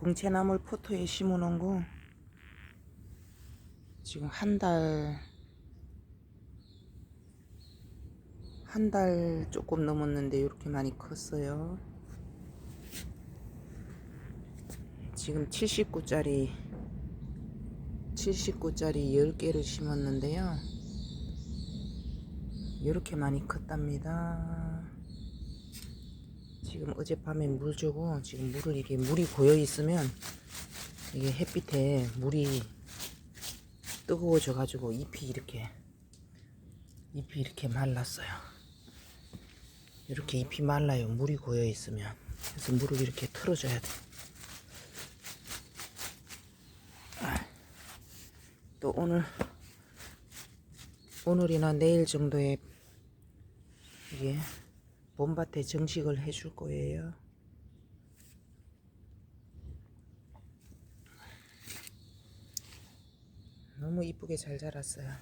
궁채나물 포토에 심어 놓은 거 지금 한 달, 한 달 조금 넘었는데 이렇게 많이 컸어요. 지금 79짜리, 79짜리 10개를 심었는데요. 이렇게 많이 컸답니다. 지금 어젯밤에 물 주고 지금 물을 이게 물이 고여 있으면 이게 햇빛에 물이 뜨거워져 가지고 잎이 이렇게 잎이 이렇게 말랐어요. 이렇게 잎이 말라요. 물이 고여 있으면 그래서 물을 이렇게 틀어줘야 돼. 아, 또 오늘 오늘이나 내일 정도에 이게 봄밭에 정식을 해줄 거예요. 너무 이쁘게 잘 자랐어요.